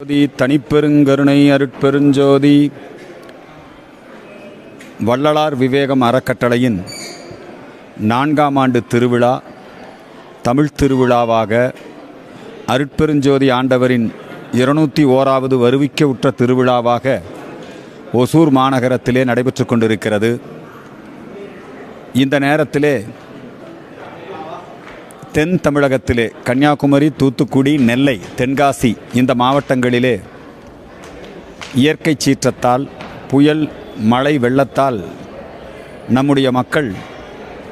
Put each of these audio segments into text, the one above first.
ஜோதி தனிப்பெருங்கருணை அருட்பெருஞ்சோதி. வள்ளலார் விவேகம் அறக்கட்டளையின் நான்காம் ஆண்டு திருவிழா தமிழ் திருவிழாவாக அருட்பெருஞ்சோதி ஆண்டவரின் இருநூற்றி ஓராவது வருவிக்க உற்ற திருவிழாவாக ஒசூர் மாநகரத்திலே நடைபெற்று கொண்டிருக்கிறது. இந்த நேரத்திலே தென் தமிழகத்திலே கன்னியாகுமரி தூத்துக்குடி நெல்லை தென்காசி இந்த மாவட்டங்களிலே இயற்கை சீற்றத்தால் புயல் மழை வெள்ளத்தால் நம்முடைய மக்கள்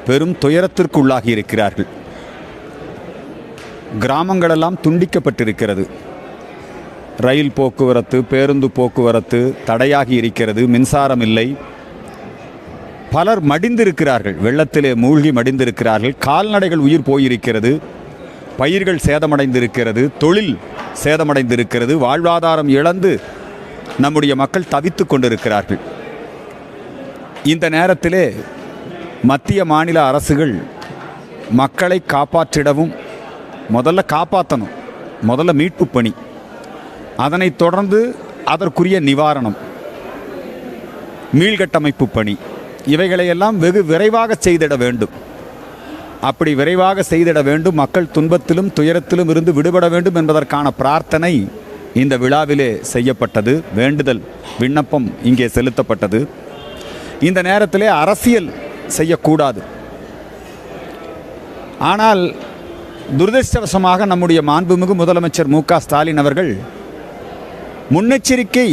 பெரும் துயரத்திற்கு உள்ளாகி இருக்கிறார்கள். கிராமங்களெல்லாம் துண்டிக்கப்பட்டிருக்கிறது. ரயில் போக்குவரத்து பேருந்து போக்குவரத்து தடையாகி இருக்கிறது. மின்சாரம் இல்லை. பலர் மடிந்திருக்கிறார்கள். வெள்ளத்திலே மூழ்கி மடிந்திருக்கிறார்கள். கால்நடைகள் உயிர் போயிருக்கிறது. பயிர்கள் சேதமடைந்திருக்கிறது. தொழில் சேதமடைந்திருக்கிறது. வாழ்வாதாரம் இழந்து நம்முடைய மக்கள் தவித்து கொண்டிருக்கிறார்கள். இந்த நேரத்திலே மத்திய மாநில அரசுகள் மக்களை காப்பாற்றிடவும் முதல்ல காப்பாற்றணும் முதல்ல மீட்பு பணி. அதனைத் தொடர்ந்து அதற்குரிய நிவாரணம். மீள்கட்டமைப்பு பணி. இவைகளையெல்லாம் வெகு விரைவாக செய்திட வேண்டும். அப்படி விரைவாக செய்திட வேண்டும். மக்கள் துன்பத்திலும் துயரத்திலும் இருந்து விடுபட வேண்டும் என்பதற்கான பிரார்த்தனை இந்த விழாவிலே செய்யப்பட்டது. வேண்டுதல் விண்ணப்பம் இங்கே செலுத்தப்பட்டது. இந்த நேரத்திலே அரசியல் செய்யக்கூடாது. ஆனால் துரதிருஷ்டவசமாக நம்முடைய மாண்புமிகு முதலமைச்சர் மு ஸ்டாலின் அவர்கள் முன்னெச்சரிக்கை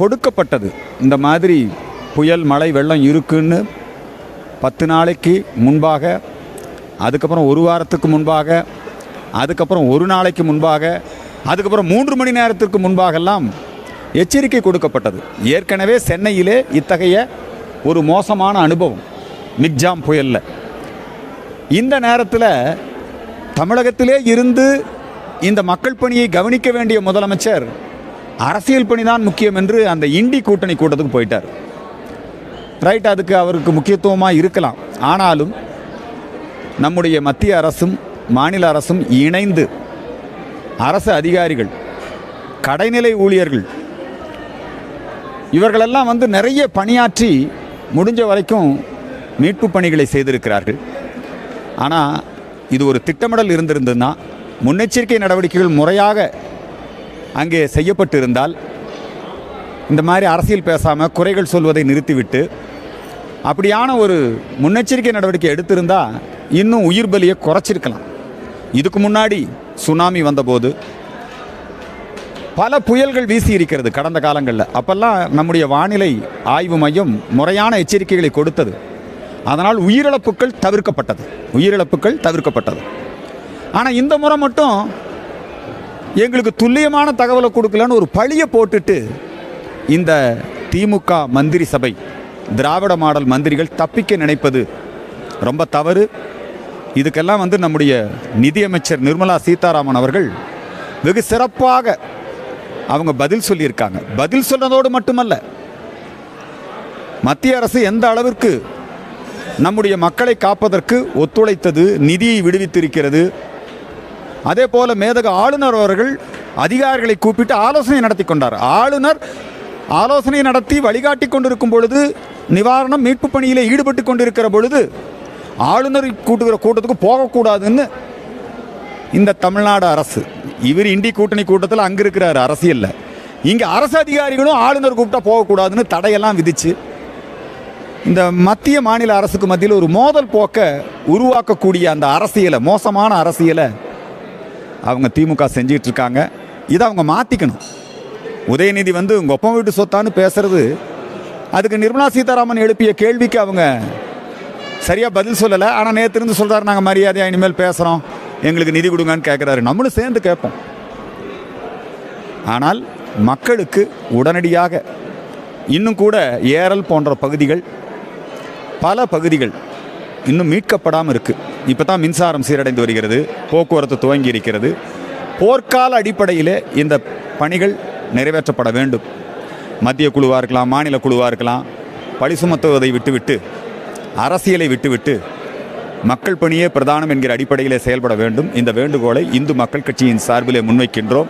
கொடுக்கப்பட்டது. இந்த மாதிரி புயல் மழை வெள்ளம் இருக்குன்னு பத்து நாளைக்கு முன்பாக அதுக்கப்புறம் ஒரு வாரத்துக்கு முன்பாக அதுக்கப்புறம் ஒரு நாளைக்கு முன்பாக அதுக்கப்புறம் மூன்று மணி நேரத்திற்கு முன்பாகெல்லாம் எச்சரிக்கை கொடுக்கப்பட்டது. ஏற்கனவே சென்னையிலே இத்தகைய ஒரு மோசமான அனுபவம் மிக்ஜாம் புயலில். இந்த நேரத்தில் தமிழகத்திலே இருந்து இந்த மக்கள் பணியை கவனிக்க வேண்டிய முதலமைச்சர் அரசியல் பணி தான் முக்கியம் என்று அந்த இண்டி கூட்டணி கூட்டத்துக்கு போயிட்டார். ரைட் அதுக்கு அவருக்கு முக்கியத்துவமாக இருக்கலாம். ஆனாலும் நம்முடைய மத்திய அரசும் மாநில அரசும் இணைந்து அரசு அதிகாரிகள் கடைநிலை ஊழியர்கள் இவர்களெல்லாம் வந்து நிறைய பணியாற்றி முடிஞ்ச வரைக்கும் மீட்பு பணிகளை செய்திருக்கிறார்கள். ஆனால் இது ஒரு திட்டமிடல் இருந்திருந்ததுன்னா முன்னெச்சரிக்கை நடவடிக்கைகள் முறையாக அங்கே செய்யப்பட்டிருந்தால் இந்த மாதிரி அரசியல் பேசாமல் குறைகள் சொல்வதை நிறுத்திவிட்டு அப்படியான ஒரு முன்னெச்சரிக்கை நடவடிக்கை எடுத்திருந்தால் இன்னும் உயிர் பலியை குறைச்சிருக்கலாம். இதுக்கு முன்னாடி சுனாமி வந்தபோது பல புயல்கள் வீசி இருக்கிறது கடந்த காலங்களில். அப்பெல்லாம் நம்முடைய வானிலை ஆய்வு மையம் முறையான எச்சரிக்கைகளை கொடுத்தது. அதனால் உயிரிழப்புகள் தவிர்க்கப்பட்டது. உயிரிழப்புகள் தவிர்க்கப்பட்டது. ஆனால் இந்த முறை மட்டும் எங்களுக்கு துல்லியமான தகவலை கொடுக்கலன்னு ஒரு பழியை போட்டுட்டு இந்த திமுக மந்திரி சபை திராவிட மாடல் மந்திரிகள் தப்பிக்க நினைப்பது ரொம்ப தவறு. இதுக்கெல்லாம் வந்து நம்முடைய நிதியமைச்சர் நிர்மலா சீதாராமன் அவர்கள் வெகு சிறப்பாக அவங்க பதில் சொல்லியிருக்காங்க. பதில் சொன்னதோடு மட்டுமல்ல மத்திய அரசு எந்த அளவிற்கு நம்முடைய மக்களை காப்பதற்கு ஒத்துழைத்தது நிதியை விடுவித்திருக்கிறது. அதே போல மேதக ஆளுநர் அவர்கள் அதிகாரிகளை கூப்பிட்டு ஆலோசனை நடத்தி கொண்டார். ஆளுநர் ஆலோசனை நடத்தி வழிகாட்டி கொண்டிருக்கும் பொழுது நிவாரணம் மீட்பு பணியிலே ஈடுபட்டு கொண்டிருக்கிற பொழுது ஆளுநர் கூட்டுகிற கூட்டத்துக்கு போகக்கூடாதுன்னு இந்த தமிழ்நாடு அரசு இவர் இண்டி கூட்டணி கூட்டத்தில் அங்கே இருக்கிறார் அரசியலில். இங்கே அரசு அதிகாரிகளும் ஆளுநர் கூப்பிட்டா போகக்கூடாதுன்னு தடையெல்லாம் விதிச்சு இந்த மத்திய மாநில அரசுக்கு மத்தியில் ஒரு மோதல் போக்க உருவாக்கக்கூடிய அந்த அரசியலை மோசமான அரசியலை அவங்க திமுக செஞ்சிட்டு இருக்காங்க இதை அவங்க மாற்றிக்கணும் உதயநிதி வந்து உங்கள் ஒப்பம் வீட்டு சொத்தான்னு பேசுறது. அதுக்கு நிர்மலா சீதாராமன் எழுப்பிய கேள்விக்கு அவங்க சரியாக பதில் சொல்லலை. ஆனால் நேற்று இருந்து சொல்கிறாரு நாங்கள் மரியாதையாக இனிமேல் பேசுகிறோம் எங்களுக்கு நிதி கொடுங்கன்னு கேட்குறாரு நம்மளும் சேர்ந்து கேட்போம். ஆனால் மக்களுக்கு உடனடியாக இன்னும் கூட ஏரல் போன்ற பகுதிகள் பல பகுதிகள் இன்னும் மீட்கப்படாமல் இருக்குது இப்போ தான் மின்சாரம் சீரடைந்து வருகிறது. போக்குவரத்து துவங்கி இருக்கிறது. போர்க்கால அடிப்படையிலே இந்த பணிகள் நிறைவேற்றப்பட வேண்டும். மத்திய குழுவாக இருக்கலாம் மாநில குழுவாக இருக்கலாம் பழி சுமத்துவதை விட்டுவிட்டு அரசியலை விட்டுவிட்டு மக்கள் பணியே பிரதானம் என்கிற அடிப்படையிலே செயல்பட வேண்டும். இந்த வேண்டுகோளை இந்து மக்கள் கட்சியின் சார்பிலே முன்வைக்கின்றோம்.